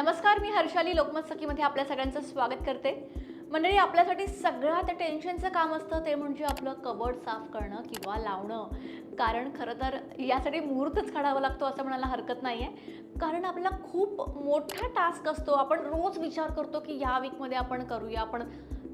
नमस्कार मी हर्षाली लोकमत सखीमध्ये आपल्या सगळ्यांचं स्वागत करते. मंडळी आपल्यासाठी सगळ्यात टेन्शनचं काम असतं ते म्हणजे आपलं कबड साफ करणं किंवा लावणं. कारण खरं तर यासाठी मुहूर्तच काढावा लागतो असं म्हणायला हरकत नाही आहे कारण आपला खूप मोठा टास्क असतो. आपण रोज विचार करतो की ह्या वीकमध्ये आपण करूया. आपण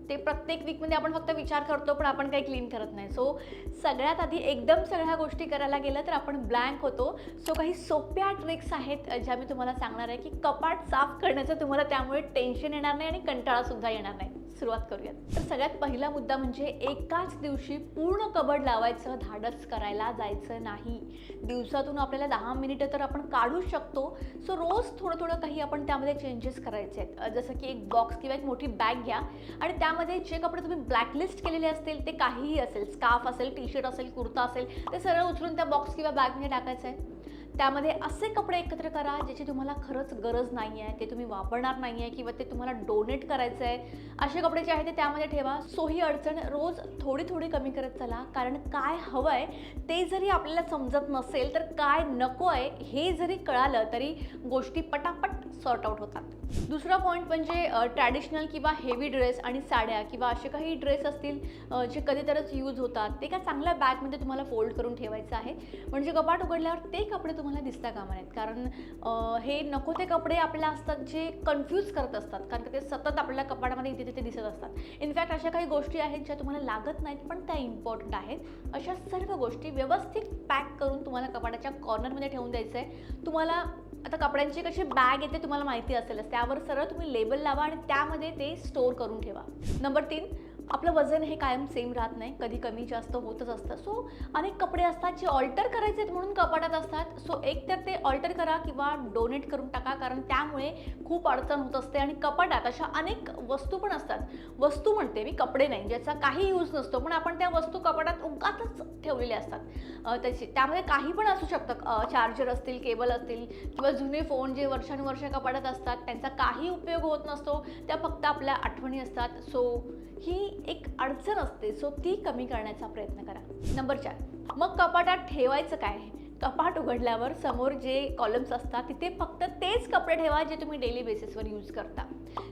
ते प्रत्येक वीकमध्ये आपण फक्त विचार करतो पण आपण काही क्लीन करत नाही. सो सगळ्यात आधी एकदम सगळ्या गोष्टी करायला गेलं तर आपण ब्लँक होतो. सो काही सोप्या ट्रिक्स आहेत ज्या मी तुम्हाला सांगणार आहे की कपाट साफ करण्याचं तुम्हाला त्यामुळे टेन्शन येणार नाही आणि कंटाळासुद्धा येणार नाही. सुरुवात करूयात. तर सगळ्यात पहिला मुद्दा म्हणजे एकाच दिवशी पूर्ण कबड लावायचं धाडस करायला जायचं नाही. दिवसातून आपल्याला दहा मिनिटं तर आपण काढू शकतो. सो रोज थोडं थोडं काही आपण त्यामध्ये चेंजेस करायचे आहेत. जसं की एक बॉक्स किंवा एक मोठी बॅग घ्या आणि त्यामध्ये जे कपडे तुम्ही ब्लॅकलिस्ट केलेले असतील ते काहीही असेल. स्काफ असेल टी शर्ट असेल कुर्ता असेल ते सरळ उचलून त्या बॉक्स किंवा बॅगमध्ये टाकायचं आहे. त्यामध्ये असे कपडे एकत्र करा ज्याची तुम्हाला खरंच गरज नाही आहे ते तुम्ही वापरणार नाही आहे किंवा ते तुम्हाला डोनेट करायचं आहे असे कपडे जे आहेत ते त्यामध्ये ठेवा. सो ही अडचण रोज थोडी थोडी कमी करत चला कारण काय हवं आहे ते जरी आपल्याला समजत नसेल तर काय नको आहे हे जरी कळालं तरी गोष्टी पटापट सॉर्ट आउट होतात. दुसरा पॉईंट म्हणजे ट्रॅडिशनल किंवा हेवी ड्रेस आणि साड्या किंवा असे काही ड्रेस असतील जे कधीतरच यूज होतात ते काय चांगल्या बॅगमध्ये तुम्हाला फोल्ड करून ठेवायचं आहे. म्हणजे कपाट उघडल्यावर ते कपडे तुम्हाला तुम्हाला दिसता कामा नयेत. कारण हे नको ते कपडे आपल्याला असतात जे कन्फ्यूज करत असतात. कारण का ते सतत आपल्या कपाटामध्ये इथे तिथे दिसत असतात. इनफॅक्ट अशा काही गोष्टी आहेत ज्या तुम्हाला लागत नाहीत पण त्या इम्पॉर्टंट आहेत. अशा सर्व गोष्टी व्यवस्थित पॅक करून तुम्हाला कपाटाच्या कॉर्नरमध्ये ठेवून द्यायचं आहे तुम्हाला आता कपड्यांची कशी बॅग येते तुम्हाला माहिती असेलच. त्यावर सरळ तुम्ही लेबल लावा आणि त्यामध्ये ते स्टोअर करून ठेवा. नंबर तीन आपलं वजन हे कायम सेम राहत नाही. कधी कमी जास्त होतच असतं. सो अनेक कपडे असतात जे ऑल्टर करायचे आहेत म्हणून कपाटात असतात. सो एक तर ते ऑल्टर करा किंवा डोनेट करून टाका. कारण त्यामुळे खूप अडचण होत असते. आणि कपाटात अशा अनेक वस्तू पण असतात. वस्तू म्हणते मी कपडे नाही ज्याचा काही यूज नसतो. पण आपण त्या वस्तू कपाटात उगातच ठेवलेल्या असतात. त्याची त्यामध्ये काही पण असू शकतं. चार्जर असतील केबल असतील किंवा जुने फोन जे वर्षानुवर्ष कपाटात असतात त्यांचा काही उपयोग होत नसतो. त्या फक्त आपल्या आठवणी असतात. सो ही एक अडचण असते. सो ती कमी करण्याचा प्रयत्न करा. नंबर चार. मग कपाटात ठेवायचं काय कपाट उघडल्यावर समोर जे कॉलम्स असतात तिथे फक्त तेच कपडे ठेवा जे तुम्ही डेली बेसिसवर यूज करता.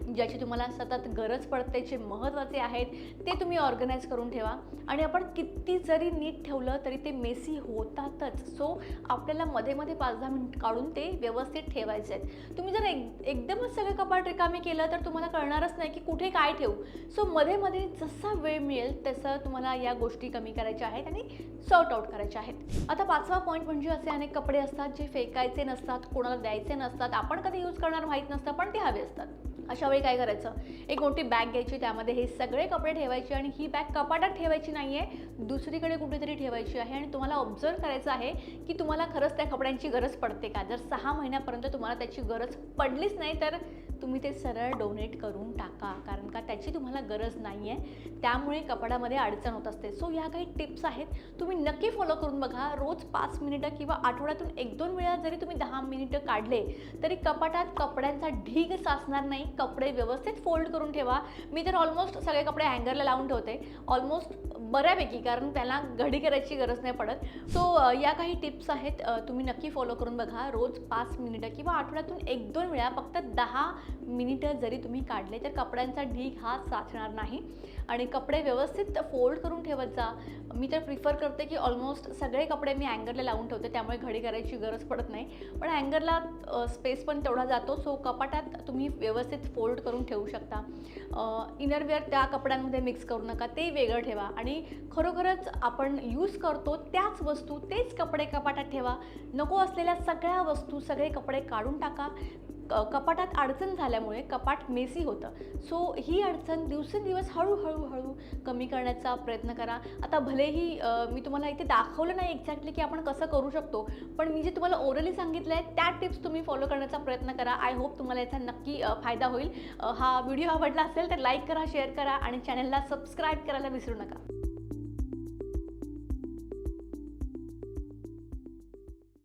ज्याची तुम्हाला सतत गरज पडते जे महत्त्वाचे आहेत ते तुम्ही ऑर्गनाईज करून ठेवा. आणि आपण किती जरी नीट ठेवलं तरी ते मेसी होतातच. सो आपल्याला मध्ये मध्ये पाच दहा मिनिट काढून ते व्यवस्थित ठेवायचे आहेत तुम्ही जर एक एकदमच सगळं कपाट रिकामी केलं तर तुम्हाला कळणारच नाही की कुठे काय ठेवू. सो मध्ये मध्ये जसा वेळ मिळेल तसं तुम्हाला या गोष्टी कमी करायच्या आहेत आणि सॉर्ट आउट करायच्या आहेत. आता पाचवा पॉईंट म्हणजे असे अनेक कपडे असतात जे फेकायचे नसतात कोणाला द्यायचे नसतात. आपण कधी यूज करणार माहीत नसतं पण ते हवे असतात. अशा वेळी काय करायचं? एक मोठी बॅग घ्यायची त्यामध्ये हे सगळे कपडे ठेवायचे आणि ही बॅग कपाटात ठेवायची नाही आहे दुसरीकडे कुठेतरी ठेवायची आहे आणि तुम्हाला ऑब्झर्व करायचं आहे की तुम्हाला खरंच त्या कपड्यांची गरज पडते का? जर सहा महिन्यापर्यंत तुम्हाला त्याची गरज पडलीच नाही तर तुम्ही ते सरळ डोनेट करून टाका कारण का त्याची तुम्हाला गरज नाही आहे त्यामुळे कपड्यामध्ये अडचण होत असते. सो ह्या काही टिप्स आहेत. तुम्ही नक्की फॉलो करून बघा. रोज पाच मिनिटं किंवा आठवड्यातून एक दोन वेळा जरी तुम्ही दहा मिनिटं काढले तरी कपाटात कपड्यांचा ढीग साचणार नाही. कपडे व्यवस्थित फोल्ड करून ठेवा. मी तर ऑलमोस्ट सगळे कपडे हँगरला लावून ठेवते. ऑलमोस्ट बऱ्यापैकी कारण त्याला घडी करायची गरज नाही पडत. सो या काही टिप्स आहेत. तुम्ही नक्की फॉलो करून बघा. रोज पाच मिनिटं किंवा आठवड्यातून एक दोन वेळा फक्त दहा मिनिटं जरी तुम्ही काढले तर कपड्यांचा ढीग हा साचणार नाही. आणि कपडे व्यवस्थित फोल्ड करून ठेवत जा. मी तर प्रिफर करते की ऑलमोस्ट सगळे कपडे मी अँगरला लावून ठेवते त्यामुळे घडी करायची गरज पडत नाही. पण अँगरला स्पेस पण तेवढा जातो सो कपाटात तुम्ही व्यवस्थित फोल्ड करून ठेवू शकता. इनरवेअर त्या कपड्यांमध्ये मिक्स करू नका ते वेगळं ठेवा. आणि खरोखरच आपण यूज करतो त्याच वस्तू तेच कपडे कपाटात ठेवा. नको असलेल्या सगळ्या वस्तू सगळे कपडे काढून टाका. क- कपाटात अडचण झाल्यामुळे कपाट मेसी होतं. सो ही अडचण दिवसेंदिवस हळूहळू हळू कमी करण्याचा प्रयत्न करा. आता भलेही मी तुम्हाला इथे दाखवलं नाही एक्झॅक्टली की आपण कसं करू शकतो पण मी जे तुम्हाला ओरली सांगितलं आहे त्या टिप्स तुम्ही फॉलो करण्याचा प्रयत्न करा. आय होप तुम्हाला याचा नक्की फायदा होईल. हा व्हिडिओ आवडला असेल तर लाईक करा शेअर करा आणि चॅनलला सबस्क्राईब करायला विसरू नका.